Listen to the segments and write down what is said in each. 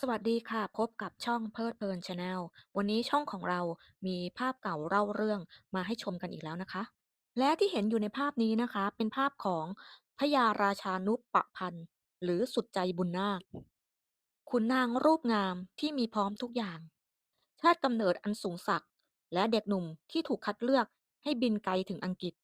สวัสดีค่ะ พบกับช่องเพลิดเพลินชาแนลวันนี้ช่องของเรามีภาพเก่าเล่าเรื่องมาให้ชมกันอีกแล้วนะคะ และที่เห็นอยู่ในภาพนี้นะคะ เป็นภาพของพระยาราชานุปปพันธ์หรือสุดใจบุญนาคขุนนางรูปงามที่มีพร้อมทุกอย่าง ชาติกำเนิดอันสูงศักดิ์และเด็กหนุ่มที่ถูกคัดเลือกให้บินไกลถึงอังกฤษ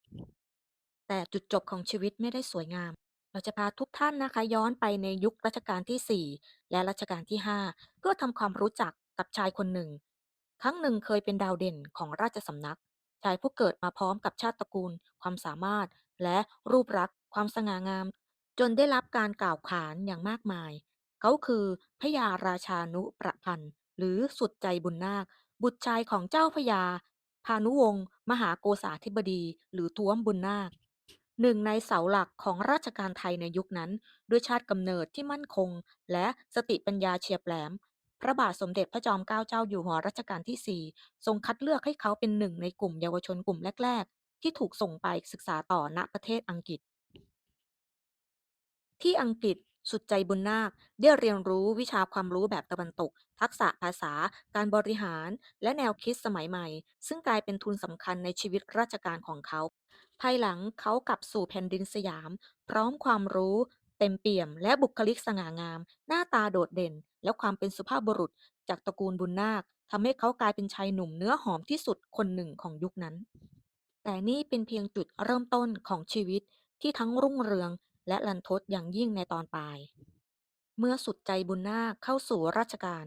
แต่จุดจบของชีวิตไม่ได้สวยงาม เราจะพาทุกท่านนะคะ ย้อนไปในยุครัชกาลที่ 4 และรัชกาลที่ 5 เพื่อทำความรู้จักกับชายคนหนึ่ง ครั้งหนึ่งเคยเป็นดาวเด่นของราชสำนัก ชายผู้เกิดมาพร้อมกับชาติตระกูล ความสามารถ และรูปลักษณ์ ความสง่างาม จนได้รับการกล่าวขานอย่างมากมาย เขาคือพระยาราชานุประพันธ์ หรือสุดใจบุญนาค บุตรชายของเจ้าพระยา พานุวงศ์มหาโกษาธิบดี หรือท้วมบุญนาค หนึ่งในเสาหลักของราชการไทยในยุคนั้น ด้วยชาติกำเนิดที่มั่นคง และสติปัญญาเฉียบแหลม พระบาทสมเด็จพระจอมเกล้าเจ้าอยู่หัวรัชกาลที่ 4 ทรงคัดเลือกให้เขาเป็นหนึ่งในกลุ่มเยาวชนกลุ่มแรก ๆ ที่ถูกส่งไปศึกษาต่อณประเทศอังกฤษ ที่อังกฤษ สุดใจบุญนาคได้เรียนรู้วิชาความรู้แบบตะวันตก ทักษะภาษา การบริหาร และแนวคิดสมัยใหม่ ซึ่งกลายเป็นทุนสำคัญในชีวิตราชการของเขา ภายหลังเขากลับสู่แผ่นดินสยาม พร้อมความรู้ เต็มเปี่ยม และบุคลิกสง่างาม หน้าตาโดดเด่น และความเป็นสุภาพบุรุษ จากตระกูลบุญนาคทำให้เขากลายเป็นชายหนุ่มเนื้อหอมที่สุดคนหนึ่งของยุคนั้น แต่นี่เป็นเพียงจุดเริ่มต้นของชีวิตที่ทั้งรุ่งเรือง และรันทดอย่างยิ่งในตอนปลาย เมื่อสุดใจบุญนาคเข้าสู่ราชการ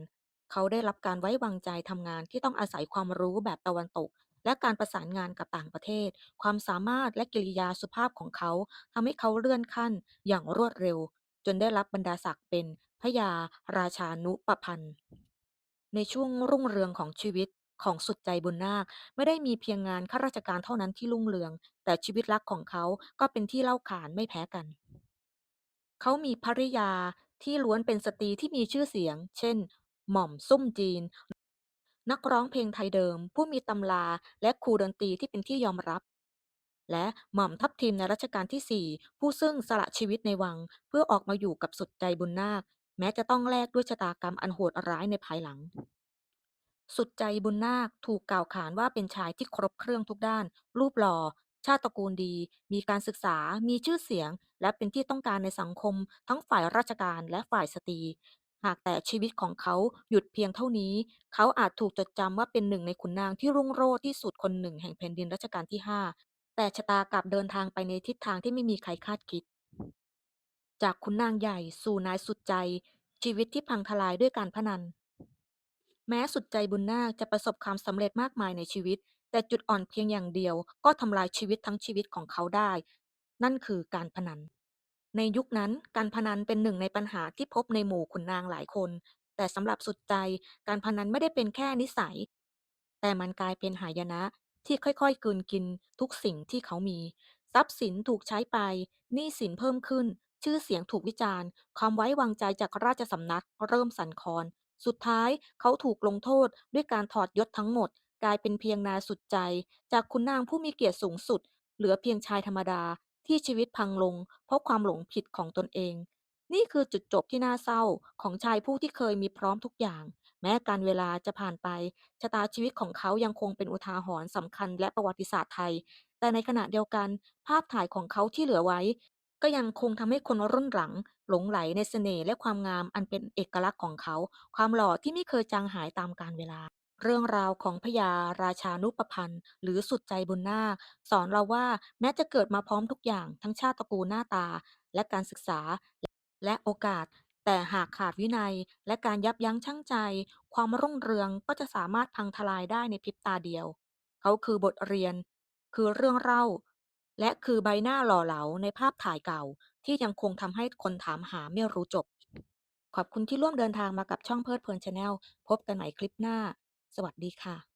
เขาได้รับการไว้วางใจทำงานที่ต้องอาศัยความรู้แบบตะวันตก และการประสานงานกับต่างประเทศ ความสามารถและกิริยาสุภาพของเขาทำให้เขาเลื่อนขั้นอย่างรวดเร็ว จนได้รับบรรดาศักดิ์เป็นพระยาราชานุปพันธ์ในช่วงรุ่งเรืองของชีวิตของสุดใจบุญนาค ไม่ได้มีเพียงงานข้าราชการเท่านั้นที่รุ่งเรือง แต่ชีวิตรักของเขาก็เป็นที่เล่าขานไม่แพ้กัน เขามีภริยาที่ล้วนเป็นสตรีที่มีชื่อเสียง เช่น หม่อมซุ่มจีน นักร้องเพลงไทยเดิม ผู้มีตำราและครูดนตรีที่เป็นที่ยอมรับ และหม่อมทัพทิมในรัชกาลที่ 4 ผู้ซึ่งสละชีวิตในวัง เพื่อออกมาอยู่กับสุดใจบุญนาค แม้จะต้องแลกด้วยชะตากรรมอันโหดร้ายในภายหลัง สุดใจบุญนาคถูกกล่าวขานว่าเป็นชายที่ครบเครื่องทุกด้าน รูปหล่อ ชาติตระกูลดี มีการศึกษา มีชื่อเสียง และเป็นที่ต้องการในสังคม ทั้งฝ่ายราชการและฝ่ายสตรี หากแต่ชีวิตของเขาหยุดเพียงเท่านี้ เขาอาจถูกจดจำว่าเป็นหนึ่งในขุนนางที่รุ่งโรจน์ที่สุดคนหนึ่งแห่งแผ่นดินรัชกาลที่ 5 แต่ชะตากลับเดินทางไปในทิศทางที่ไม่มีใครคาดคิด จากขุนนางใหญ่สู่นายสุดใจ ชีวิตที่พังทลายด้วยการพนันแม้สุดใจบุญนาคจะประสบความสำเร็จมากมายในชีวิต แต่จุดอ่อนเพียงอย่างเดียวก็ทำลายชีวิตทั้งชีวิตของเขาได้ นั่นคือการพนัน ในยุคนั้นการพนันเป็นหนึ่งในปัญหาที่พบในหมู่ขุนนางหลายคน แต่สำหรับสุดใจ การพนันไม่ได้เป็นแค่นิสัย แต่มันกลายเป็นหายนะที่ค่อยๆกืนกินทุกสิ่งที่เขามี ทรัพย์สินถูกใช้ไปหนี้สินเพิ่มขึ้น ชื่อเสียงถูกวิจารณ์ ความไว้วางใจจากราชสำนักเริ่มสั่นคลอน สุดท้ายเขาถูกลงโทษด้วยการถอดยศทั้งหมด กลายเป็นเพียงนาสุดใจ จากขุนนางผู้มีเกียรติสูงสุด เหลือเพียงชายธรรมดาที่ชีวิตพังลง เพราะความหลงผิดของตนเอง นี่คือจุดจบที่น่าเศร้าของชายผู้ที่เคยมีพร้อมทุกอย่าง แม้การเวลาจะผ่านไป ชะตาชีวิตของเขายังคงเป็นอุทาหรณ์สำคัญและประวัติศาสตร์ไทย แต่ในขณะเดียวกัน ภาพถ่ายของเขาที่เหลือไว้ ก็ยังคงทำให้คนรุ่นหลัง หลงไหลในเสน่ห์และความงามอันเป็นเอกลักษณ์ของเขา ความหล่อที่ไม่เคยจางหายตามกาลเวลา เรื่องราวของพญาราชานุปพันธ์ หรือสุดใจบุญนาค สอนเราว่าแม้จะเกิดมาพร้อมทุกอย่างทั้งชาติตระกูลหน้าตา และการศึกษา และโอกาส แต่หากขาดวินัย และการยับยั้งชั่งใจ ความรุ่งเรืองก็จะสามารถพังทลายได้ในพริบตาเดียว เขาคือบทเรียน คือเรื่องเล่า และคือใบหน้าหล่อเหลาในภาพถ่ายเก่า ที่ยังคงทำให้คนถามหาไม่รู้จบ ขอบคุณที่ร่วมเดินทางมากับช่องเพลิดเพลินชาแนลพบกันใหม่คลิปหน้า สวัสดีค่ะ